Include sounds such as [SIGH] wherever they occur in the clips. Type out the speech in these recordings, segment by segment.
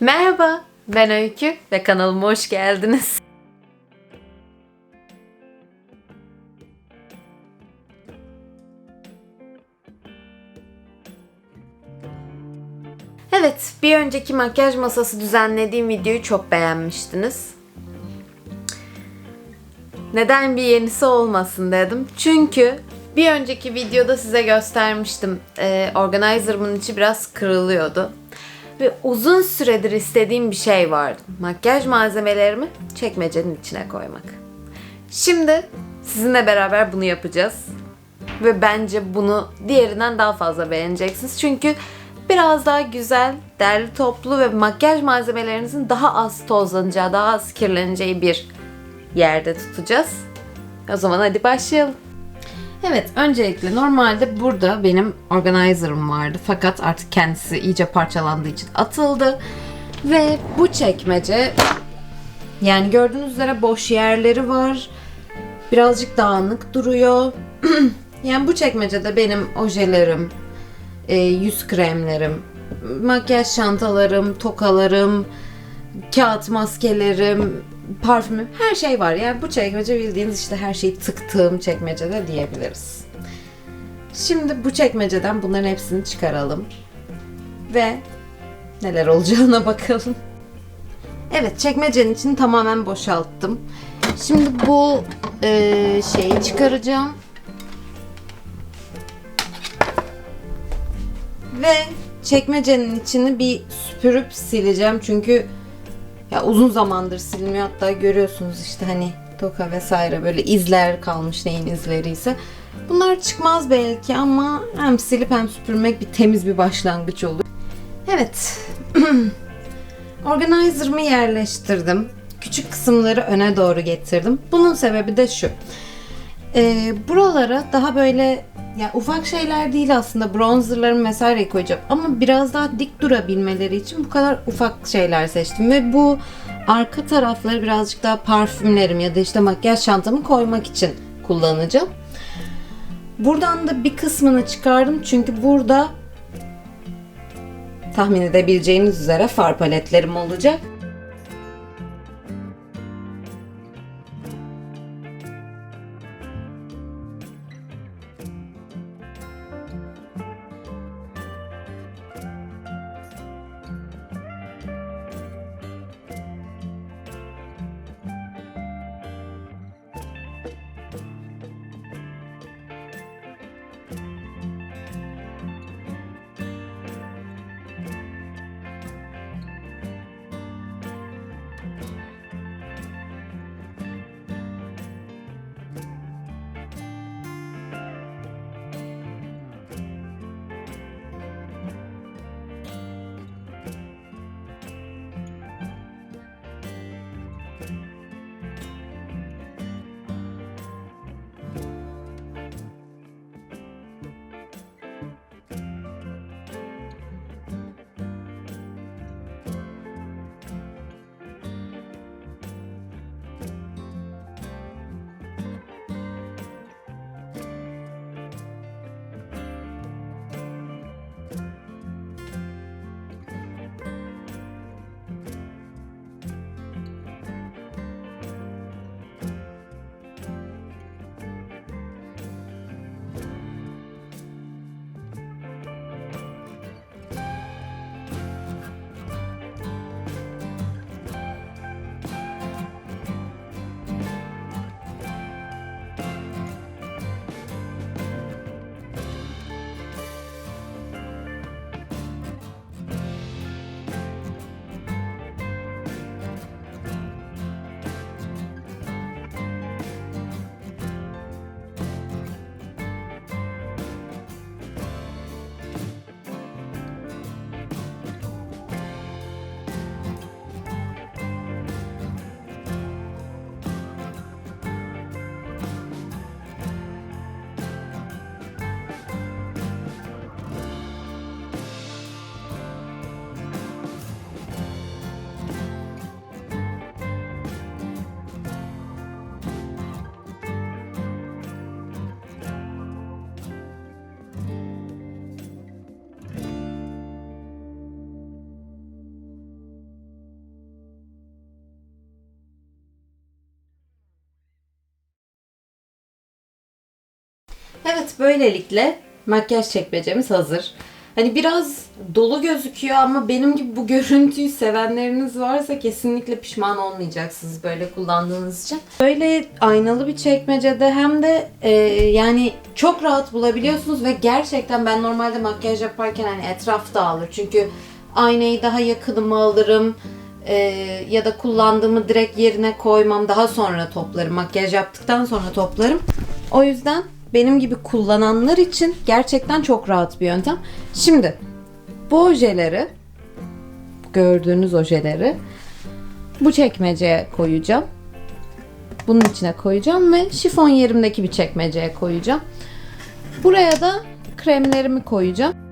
Merhaba, ben Öykü ve kanalıma hoş geldiniz. Evet, bir önceki makyaj masası düzenlediğim videoyu çok beğenmiştiniz. Neden bir yenisi olmasın dedim. Çünkü bir önceki videoda size göstermiştim. Ee, organizer'ımın içi biraz kırılıyordu. Ve uzun süredir istediğim bir şey vardı. Makyaj malzemelerimi çekmecenin içine koymak. Şimdi sizinle beraber bunu yapacağız. Ve bence bunu diğerinden daha fazla beğeneceksiniz. Çünkü biraz daha güzel, derli toplu ve makyaj malzemelerinizin daha az tozlanacağı, daha az kirleneceği bir yerde tutacağız. O zaman hadi başlayalım. Evet, öncelikle normalde burada benim organizer'ım vardı. Fakat artık kendisi iyice parçalandığı için atıldı. Ve bu çekmece yani gördüğünüz üzere boş yerleri var. Birazcık dağınık duruyor. [CLEARS THROAT] yani bu çekmecede benim ojelerim, e, yüz kremlerim, makyaj çantalarım, tokalarım, kağıt maskelerim, parfümüm her şey var. Yani bu çekmece bildiğiniz işte her şeyi tıktığım çekmecede diyebiliriz. Şimdi bu çekmeceden bunların hepsini çıkaralım. Ve neler olacağına [LAUGHS] bakalım. Evet çekmecenin içini tamamen boşalttım. Şimdi bu e, şeyi çıkaracağım. Ve çekmecenin içini bir süpürüp sileceğim. Çünkü ya uzun zamandır silinmiyor. Hatta görüyorsunuz işte hani toka vesaire böyle izler kalmış neyin izleriyse. Bunlar çıkmaz belki ama hem silip hem süpürmek bir temiz bir başlangıç olur. Evet. [CLEARS THROAT] Organizer'ımı yerleştirdim. Küçük kısımları öne doğru getirdim. Bunun sebebi de şu. Ee, buralara daha böyle ya ufak şeyler değil aslında bronzerlarımı vesaire koyacağım ama biraz daha dik durabilmeleri için bu kadar ufak şeyler seçtim ve bu arka tarafları birazcık daha parfümlerim ya da işte makyaj çantamı koymak için kullanacağım. Buradan da bir kısmını çıkardım çünkü burada tahmin edebileceğiniz üzere far paletlerim olacak. Evet böylelikle makyaj çekmecemiz hazır. Hani biraz dolu gözüküyor ama benim gibi bu [LAUGHS] görüntüyü sevenleriniz varsa kesinlikle pişman olmayacaksınız böyle kullandığınız için. Böyle aynalı bir çekmecede hem de e, yani çok rahat bulabiliyorsunuz ve gerçekten ben normalde makyaj yaparken hani etraf dağılır. Çünkü aynayı daha yakınıma alırım e, ya da kullandığımı direkt yerine koymam daha sonra toplarım. Makyaj yaptıktan sonra toplarım. O yüzden benim gibi kullananlar için gerçekten çok rahat bir yöntem. Şimdi bu ojeleri gördüğünüz ojeleri bu çekmeceye koyacağım. Bunun içine koyacağım ve şifon yerimdeki bir çekmeceye koyacağım. Buraya da kremlerimi koyacağım.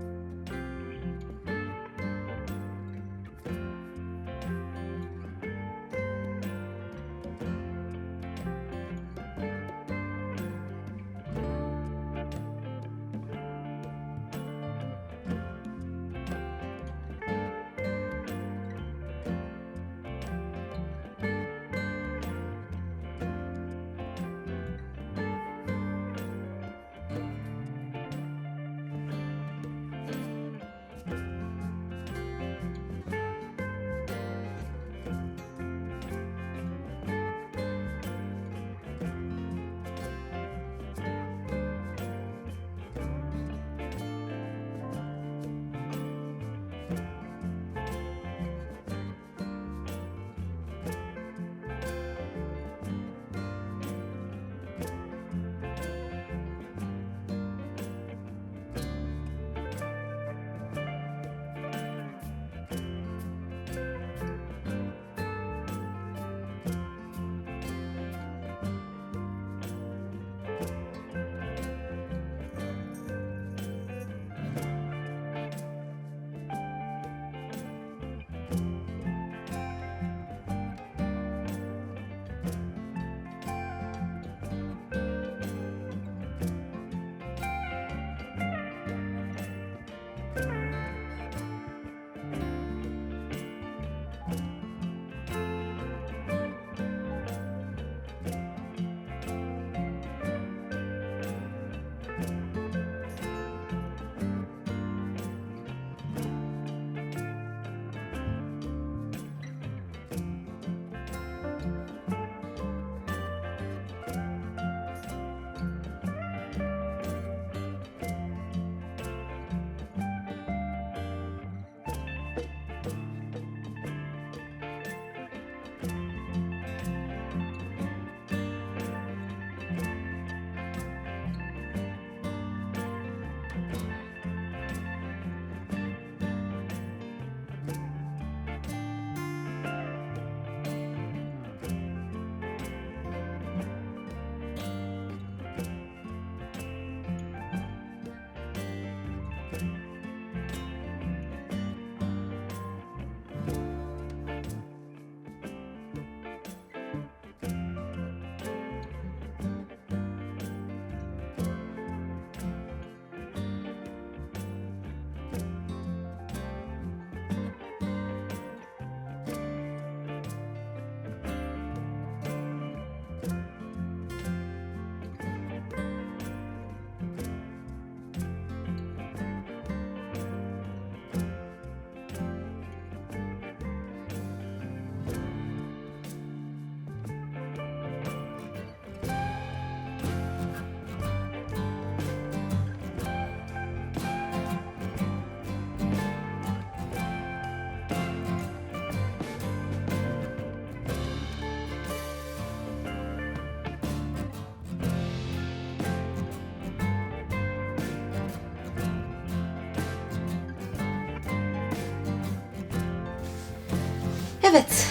Evet.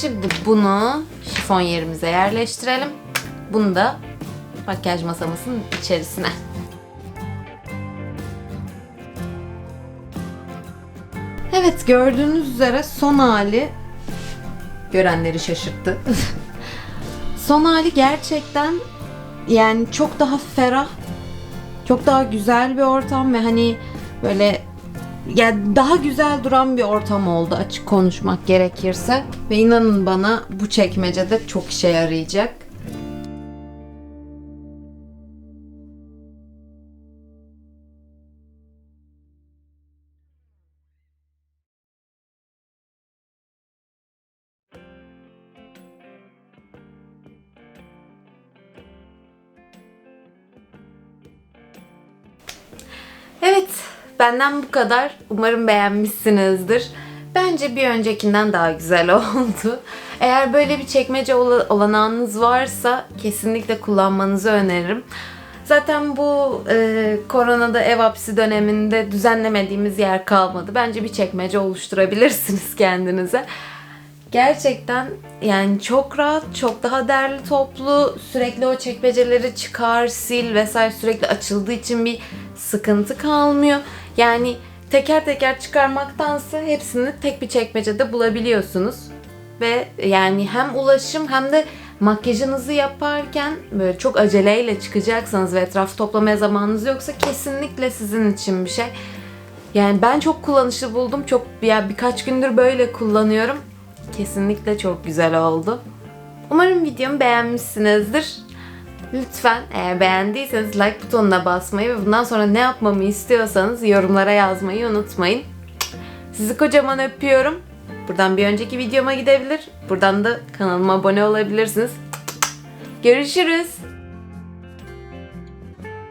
Şimdi bunu şifon yerimize yerleştirelim. Bunu da makyaj masamızın içerisine. Evet gördüğünüz üzere son hali görenleri şaşırttı. [LAUGHS] son hali gerçekten yani çok daha ferah, çok daha güzel bir ortam ve hani böyle yani daha güzel duran bir ortam oldu açık konuşmak gerekirse. Ve inanın bana bu çekmecede çok işe yarayacak. Benden bu kadar. Umarım beğenmişsinizdir. Bence bir öncekinden daha güzel [LAUGHS] oldu. Eğer böyle bir çekmece ola- olanağınız varsa kesinlikle kullanmanızı öneririm. Zaten bu e, koronada ev hapsi döneminde düzenlemediğimiz yer kalmadı. Bence bir çekmece oluşturabilirsiniz [LAUGHS] kendinize. Gerçekten yani çok rahat, çok daha derli toplu. Sürekli o çekmeceleri çıkar, sil vesaire sürekli açıldığı için bir sıkıntı kalmıyor. Yani teker teker çıkarmaktansa hepsini tek bir çekmecede bulabiliyorsunuz. Ve yani hem ulaşım hem de makyajınızı yaparken böyle çok aceleyle çıkacaksanız ve etrafı toplamaya zamanınız yoksa kesinlikle sizin için bir şey. Yani ben çok kullanışlı buldum. Çok ya birkaç gündür böyle kullanıyorum. Kesinlikle çok güzel oldu. Umarım videomu beğenmişsinizdir. Lütfen eğer beğendiyseniz like butonuna basmayı ve bundan sonra ne yapmamı istiyorsanız yorumlara yazmayı unutmayın. Sizi kocaman öpüyorum. Buradan bir önceki videoma gidebilir. Buradan da kanalıma abone olabilirsiniz. Görüşürüz.